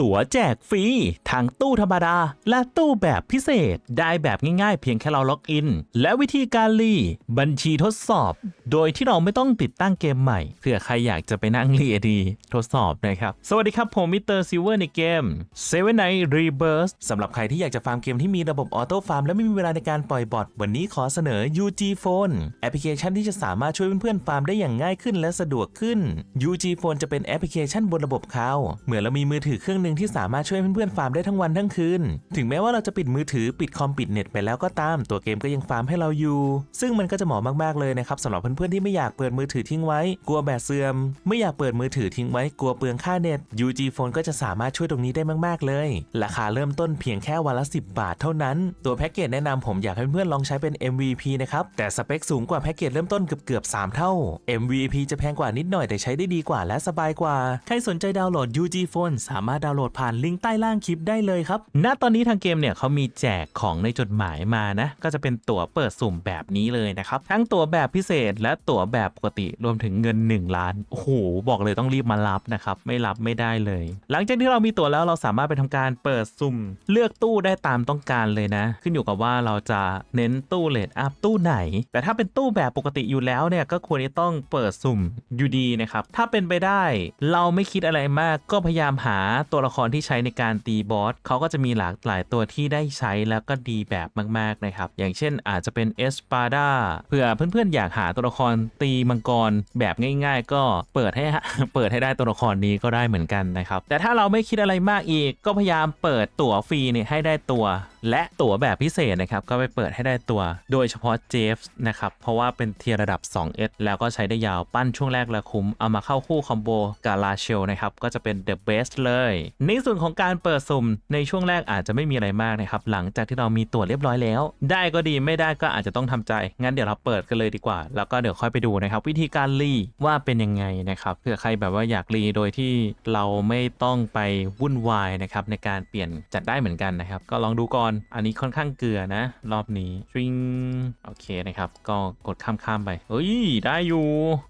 ตั๋วแจกฟรีทางตู้ธรรมดา และตู้แบบพิเศษ ได้แบบง่ายๆ เพียงแค่เราล็อกอิน และวิธีการรีบัญชีทดสอบ โดยที่เราไม่ต้องติดตั้งเกมใหม่เผื่อใครอยากจะไปนั่งรีดีทดสอบนะครับ สวัสดีครับ ผมมิสเตอร์ซิลเวอร์ในเกม Seven Night Rebirth สำหรับใครที่อยากจะฟาร์มเกมที่มีระบบออโต้ฟาร์มและไม่มีเวลาในการปล่อยบอทวันนี้ขอเสนอ UG Phone แอปพลิเคชันที่จะสามารถช่วยเพื่อนๆฟาร์มได้อย่างง่ายขึ้นและสะดวกขึ้น UG Phone จะเป็นแอปพลิเคชันบนระบบเขาเหมือนเรามีมือถือเครื่องหนึ่งที่สามารถช่วยเพื่อนๆฟาร์มได้ทั้งวันทั้งคืนถึงแม้ว่าเราจะปิดมือถือปิดคอมปิดเน็ตไปแล้วก็ตามตัวเกมก็ยังฟาร์มให้เราอยู่ ซึ่งมันก็จะเหมาะมากๆเลยนะครับสำหรับเพื่อนๆที่ไม่อยากเปิดมือถือทิ้งไว้ กลัวแบตเสื่อม ไม่อยากเปิดมือถือทิ้งไว้ กลัวเปลืองค่าเน็ต UG Phone ก็จะสามารถช่วยตรงนี้ได้มาก ๆ เลย ราคาเริ่มต้นเพียงแค่วันละ 10 บาทเท่านั้น ตัวแพ็กเกจแนะนำผมอยากให้เพื่อนลองใช้เป็น MVP นะครับ แต่สเปคสูงกว่าแพ็กเกจเริ่มต้นเกือบเกือบ3เท่า MVP จะแพงกว่านิดหน่อยแต่ใช้ได้ดีกว่าและสบายกว่า ใครสนใจดาวน์โหลด UG Phone สามารถดาวน์โหลดผ่านลิงก์ใต้ล่างคลิปได้เลยครับ ณ ตอนนี้ทางเกมเนี่ยเขามีแจกของในจดหมายมานะ ก็จะเป็นตั๋วเปิดสุ่มแบบนี้เลยนะครับ ทั้งตั๋วแบบพิเศษและและตั๋วแบบปกติรวมถึงเงิน 1 ล้าน โอ้โห บอกเลยต้องรีบมารับนะครับ ไม่รับไม่ได้เลย หลังจากที่เรามีตั๋วแล้วเราสามารถไปทำการเปิดสุ่ม เลือกตู้ได้ตามต้องการเลยนะ ขึ้นอยู่กับว่าเราจะเน้นตู้เลดอัพตู้ไหน แต่ถ้าเป็นตู้แบบปกติอยู่แล้วเนี่ยก็ควรจะต้องเปิดสุ่มอยู่ดีนะครับ ถ้าเป็นไปได้ เราไม่คิดอะไรมากก็พยายามหาตัวละครที่ใช้ในการตีบอสเขาก็จะมีหลากหลายตัวที่ได้ใช้แล้วก็ดีแบบมาก ๆนะครับ อย่างเช่นอาจจะเป็นเอสปาดาเผื่อเพื่อนๆอยากหาตัวละครตีมังกรแบบง่าย ๆ ก็เปิดให้เปิดให้ได้ตัวละครนี้ก็ได้เหมือนกันนะครับแต่ถ้าเราไม่คิดอะไรมากอีก ก็พยายามเปิดตั๋วฟรีเนี่ยให้ได้ตัว และตั๋วแบบพิเศษนะครับก็ไปเปิดให้ได้ตัว โดยเฉพาะเจฟส์นะครับเพราะว่าเป็นเทียร์ระดับ 2S แล้วก็ใช้ได้ยาวปั้นช่วงแรกและคุ้มเอามาเข้าคู่คอมโบกับลาเชลนะครับก็จะเป็น The Best เลย ในส่วนของการเปิดสุ่มในช่วงแรกอาจจะไม่มีอะไรมากนะครับหลังจากที่เรามีตั๋วเรียบร้อยแล้ว ได้ก็ดีไม่ได้ก็อาจจะต้องทำใจงั้นเดี๋ยวเราเปิดกันเลยดีกว่า แล้วก็เดี๋ยวค่อยไปดูนะครับ วิธีการรีว่าเป็นยังไงนะครับเผื่อใครแบบว่าอยากรีโดยที่เราไม่ต้องไปวุ่นวายนะครับในการเปลี่ยนจัดได้เหมือนกันนะครับ ก็ลองดูก่อนอันนี้ค่อนข้างเกลือนะ รอบนี้ทริงโอเคนะครับ ก็กดข้ามๆไปเฮ้ย ได้อยู่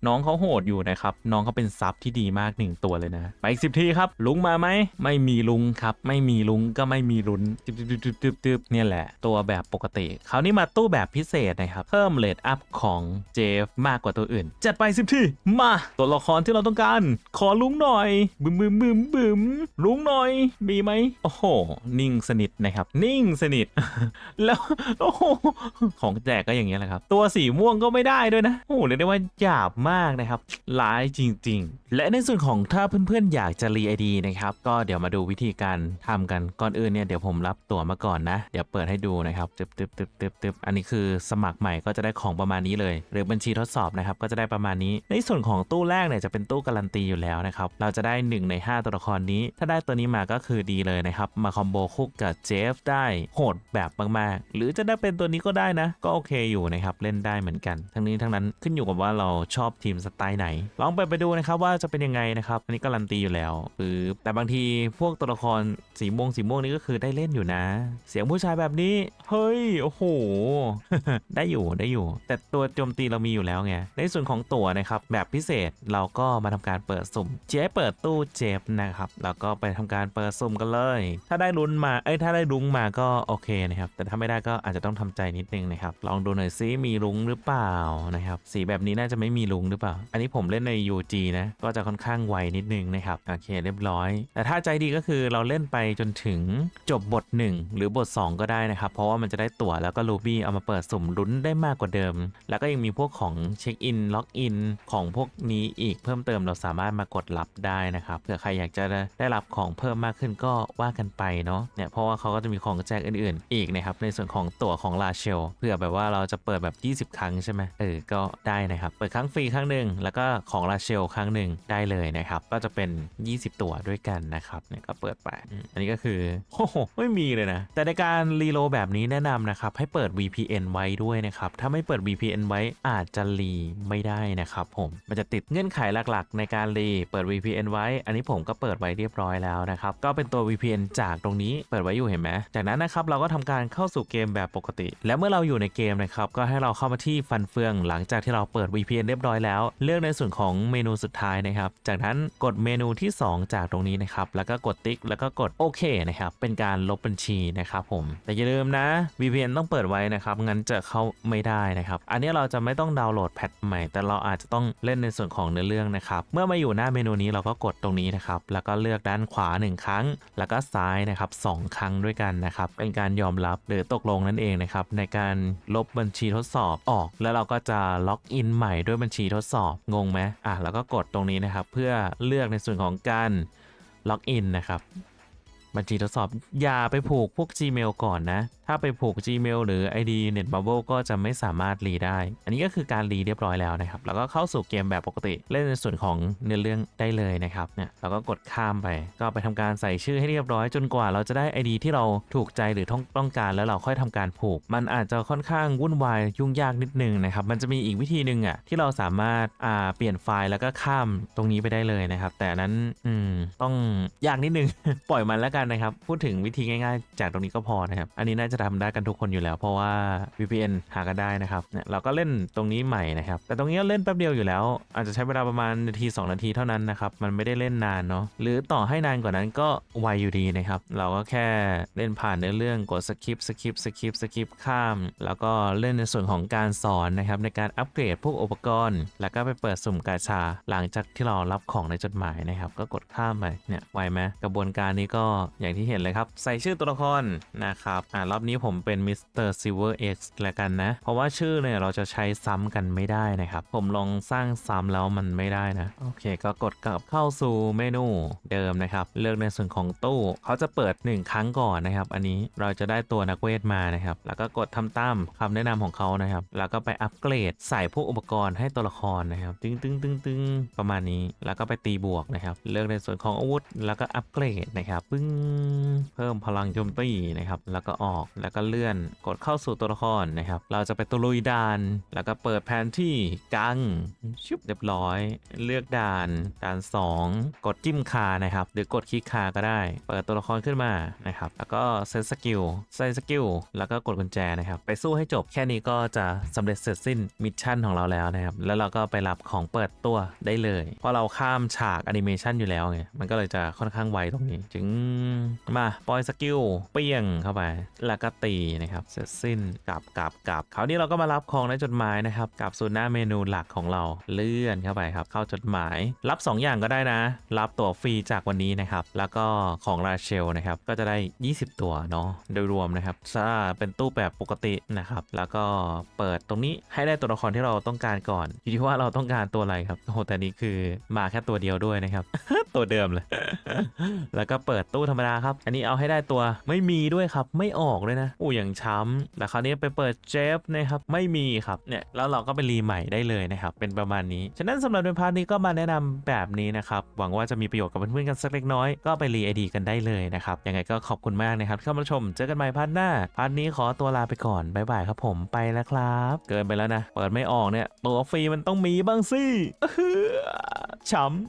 น้องเขาโหดอยู่นะครับ น้องเขาเป็นซับที่ดีมากหนึ่งตัวเลยนะไปอีกสิบทีครับ ลุงมาไหมไม่มีลุงครับ ไม่มีลุงก็ไม่มีลุ้นตึ๊บตึ๊บตึ๊บตึ๊บตึ๊บเนี่ยแหละ ตัวแบบปกติคราวนี้มาตู้แบบพิเศษนะครับ เพิ่มเลทอัพของเจฟมากกว่าตัวอื่น จัดไปสิบทีมา ตัวละครที่เราต้องการ ขอลุงหน่อย บึมบึมบึมบึมลุงหน่อย มีไหม โอ้โห นิ่งสนิทนะครับ นิ่งสนิท แล้ว โอ้โห ของแจกก็อย่างเงี้ยแหละครับ ตัวสีม่วงก็ไม่ได้ด้วยนะ โอ้โห เรียกได้ว่าหยาบมากนะครับร้ายจริง ๆ และในส่วนของถ้าเพื่อนๆ อยากจะรีไอดีนะครับ ก็เดี๋ยวมาดูวิธีการทำกัน ก่อนอื่นเนี่ยเดี๋ยวผมรับตั๋วมาก่อนนะ เดี๋ยวเปิดให้ดูนะครับตึบตึบตึบตึบตึบอันนี้คือสมัครใหม่ก็จะได้ของประมาณนี้เลย หรือบัญชีทดสอบนะครับก็จะได้ประมาณนี้ ในส่วนของตู้แรกเนี่ยจะเป็นตู้การันตีอยู่แล้วนะครับเราจะได้ 1 ใน 5 ตัวละครนี้ ถ้าได้ตัวนี้มาก็คือดีเลยนะครับมาคอมโบคู่กับเจฟได้โหดแบบมากๆ หรือจะได้เป็นตัวนี้ก็ได้นะ ก็โอเคอยู่นะครับเล่นได้เหมือนกัน ทั้งนี้ทั้งนั้นขึ้นอยู่กับว่าเราชอบทีมสไตล์ไหน ลองไปไปดูนะครับว่าจะเป็นยังไงนะครับอันนี้การันตีอยู่แล้วคือแต่บางทีพวกตัวละครสีม่วงสีม่วงนี่ก็คือได้เล่นอยู่นะ เสียงผู้ชายแบบนี้ เฮ้ยโอ้โหได้อยู่ได้อยู่ แต่ตัวโจมตีเรามีอยู่แล้วไง ในส่วนของตั๋วนะครับแบบพิเศษเราก็มาทำการเปิดสุ่ม เจ๊เปิดตู้เจฟนะครับแล้วก็ไปทำการเปิดสุ่มกันเลย ถ้าได้ลุ้นมาเอ้ยถ้าได้ลุงมาก็โอเคนะครับแต่ถ้าไม่ได้ก็อาจจะต้องทำใจนิดนึงนะครับลองดูหน่อยซิมีลุงหรือเปล่านะครับสีแบบนี้น่าจะไม่มีลุงหรือเปล่า อันนี้ผมเล่นใน UG นะก็จะค่อนข้างไวนิดนึงนะครับโอเคเรียบร้อย แต่ถ้าใจดีก็คือเราเล่นไปจนถึงจบบท 1 หรือบท 2 ก็ได้นะครับ เพราะว่ามันจะได้ตั๋วแล้วก็รูบี้เอามาเปิดสุ่มลุ้นได้มากกว่าเดิม แล้วก็ยังมีพวกของเช็คอินล็อกอินของพวกนี้อีกเพิ่มเติมเราสามารถมากดรับได้นะครับเผื่อใครอยากจะได้รับของเพิ่มมากขึ้นก็ว่ากันไปเนาะเนี่ยเพราะว่าเขาก็จะมีของแจกอื่นๆ อีกนะครับในส่วนของตั๋วของลาเชลเผื่อแบบว่าเราจะเปิดแบบ 20 ครั้งใช่ไหมเออก็ได้นะครับเปิดครั้งฟรีครั้งหนึ่งแล้วก็ของลาเชลครั้งหนึ่งได้เลยนะครับก็จะเป็น 20 ตั๋วด้วยกันนะครับเนี่ยก็เปิดไปอันนี้ก็คือโอ้โหไม่มีเลยนะแต่ในการรีโลแบบนี้แนะนำนะครับให้เปิด VPN ไว้ด้วยนะครับถ้าไม่เปิด VPN ไว้อาจจะจะรีไม่ได้นะครับผมมันจะติดเงื่อนไขหลักๆ ในการรีเปิด VPN ไว้ อันนี้ผมก็เปิดไว้เรียบร้อยแล้วนะครับก็เป็นตัว VPN จากตรงนี้เปิดไว้อยู่เห็นไหมจากนั้นนะครับเราก็ทำการเข้าสู่เกมแบบปกติ และเมื่อเราอยู่ในเกมนะครับก็ให้เราเข้ามาที่ฟันเฟือง หลังจากที่เราเปิด VPN เรียบร้อยแล้ว เลือกในส่วนของเมนูสุดท้ายนะครับจากนั้นกดเมนูที่ 2 จากตรงนี้นะครับแล้วก็กดติ๊กแล้วก็กดโอเคนะครับเป็นการลบบัญชีนะครับผมแต่อย่าลืมนะ VPN ต้องเปิดไว้นะครับงั้นจะเข้าไม่ได้นะครับอันนี้เราจะไม่ต้องดาวน์โหลดแพทใหม่ แต่เราอาจจะต้องเล่นในส่วนของเนื้อเรื่องนะครับ เมื่อมาอยู่หน้าเมนูนี้เราก็กดตรงนี้นะครับ แล้วก็เลือกด้านขวา 1 ครั้ง แล้วก็ซ้ายนะครับสองครั้งด้วยกันนะครับ เป็นการยอมรับหรือตกลงนั่นเองนะครับ ในการลบบัญชีทดสอบออก แล้วเราก็จะล็อกอินใหม่ด้วยบัญชีทดสอบ งงไหมอะ แล้วก็กดตรงนี้นะครับ เพื่อเลือกในส่วนของการล็อกอินนะครับ บัญชีทดสอบ อย่าไปผูกพวก Gmail ก่อนนะ ถ้าไปผูก Gmail หรือ ID NetBubble ก็จะไม่สามารถรีได้ อันนี้ก็คือการรีเรียบร้อยแล้วนะครับ แล้วก็เข้าสู่เกมแบบปกติเล่นในส่วนของเนื้อเรื่องได้เลยนะครับ เนี่ยเราก็กดข้ามไป ก็ไปทำการใส่ชื่อให้เรียบร้อยจนกว่าเราจะได้ ID ที่เราถูกใจหรือต้องต้องการแล้วเราค่อยทำการผูก มันอาจจะค่อนข้างวุ่นวายยุ่งยากนิดนึงนะครับ มันจะมีอีกวิธีหนึ่งอะที่เราสามารถอ่าเปลี่ยนไฟล์แล้วก็ข้ามตรงนี้ไปได้เลยนะครับ แต่นนั้นอืมต้องยากนิดนึง ปล่อยมันแล้วกันนะครับ พูดถึงวิธีง่าย ๆ จากตรงนี้ก็พอนะครับ อันนี้น่าจะทำได้กันทุกคนอยู่แล้ว เพราะว่า VPN หากันได้นะครับเนี่ยเราก็เล่นตรงนี้ใหม่นะครับ แต่ตรงนี้เล่นแป๊บเดียวอยู่แล้ว อาจจะใช้เวลาประมาณนาที 2 นาทีเท่านั้นนะครับ มันไม่ได้เล่นนานเนาะหรือต่อให้นานกว่านั้นก็ไวอยู่ดีนะครับ เราก็แค่เล่นผ่านเนื้อเรื่องกดสคิปสคิปสคิปสคิปข้าม แล้วก็เล่นในส่วนของการสอนนะครับในการอัปเกรดพวกอุปกรณ์ แล้วก็ไปเปิดสุ่มกาชา หลังจากที่เรารับของในจดหมายนะครับ ก็กดข้ามไปเนี่ยไวไหมกระบวนการนี้ก็อย่างที่เห็นเลยครับ ใส่ชื่อตัวละครนะครับอ่ารอบนี้นี้ผมเป็นมิสเตอร์ซิเวอร์เอ็กซ์แล้วกันนะ เพราะว่าชื่อเนี่ยเราจะใช้ซ้ำกันไม่ได้นะครับ ผมลองสร้างซ้ำแล้วมันไม่ได้นะ โอเค ก็กดกลับเข้าสู่เมนูเดิมนะครับ เลือกในส่วนของตู้เขาจะเปิด 1 ครั้งก่อนนะครับ อันนี้เราจะได้ตัวนักเวทมานะครับ แล้วก็กดทำตามคำแนะนำของเขานะครับ แล้วก็ไปอัปเกรดใส่พวกอุปกรณ์ให้ตัวละครนะครับ ตึงตึงตึงตึงประมาณนี้ แล้วก็ไปตีบวกนะครับ เลือกในส่วนของอาวุธ แล้วก็อัปเกรดนะครับ ปึ้ง เพิ่มพลังโจมตีนะครับ แล้วก็ออกแล้วก็เลื่อนกดเข้าสู่ตัวละครนะครับ เราจะไปตะลุยด่าน แล้วก็เปิดแผนที่กังชุบเรียบร้อย เลือกด่านด่าน 2 กดจิ้มคานะครับ หรือกดคลิกคาก็ได้ เปิดตัวละครขึ้นมานะครับ แล้วก็เซตสกิลใส่สกิลแล้วก็กดกุญแจนะครับ ไปสู้ให้จบแค่นี้ก็จะสำเร็จเสร็จสิ้นมิชชั่นของเราแล้วนะครับ แล้วเราก็ไปรับของเปิดตัวได้เลย เพราะเราข้ามฉากแอนิเมชันอยู่แล้วไงมันก็เลยจะค่อนข้างไวตรงนี้ จึงมาปล่อยสกิลเปี้ยงเข้าไปแล้วก็ตีนะครับเสร็จสิ้นกลับกลับกลับคราวนี้เราก็มารับของในจดหมายนะครับกลับสู่หน้าเมนูหลักของเราเลื่อนเข้าไปครับ เข้าจดหมาย รับ 2 อย่างก็ได้นะ รับตั๋วฟรีจากวันนี้นะครับ แล้วก็ของราเชลนะครับก็จะได้ 20 ตัวเนาะโดยรวมนะครับถ้าเป็นตู้แบบปกตินะครับ แล้วก็เปิดตรงนี้ให้ได้ตัวละครที่เราต้องการก่อนอยู่ที่ว่าเราต้องการตัวอะไรครับโอ้โหแต่นี้คือมาแค่ตัวเดียวด้วยนะครับ ตัวเดิมเลย แล้วก็เปิดตู้ธรรมดาครับ อันนี้เอาให้ได้ตัวไม่มีด้วยครับ ไม่ออกเลยนะอู้อย่างช้ำแล้วคราวนี้ไปเปิดเจฟนะครับไม่มีครับเนี่ยแล้วเราก็ไปรีใหม่ได้เลยนะครับเป็นประมาณนี้ ฉะนั้นสำหรับในพาร์ทนี้ก็มาแนะนำแบบนี้นะครับหวังว่าจะมีประโยชน์กับเพื่อนๆกันสักเล็กน้อยก็ไปรีไอดีกันได้เลยนะครับยังไงก็ขอบคุณมากนะครับที่เข้ามาชมเจอกันใหม่พาร์ทหน้าพาร์ทนี้ขอตัวลาไปก่อนบ๊ายบายครับผมไปแล้วครับ เกินไปแล้วนะ เปิดไม่ออกเนี่ยตัวฟรีมันต้องมีบ้างสิช้ำ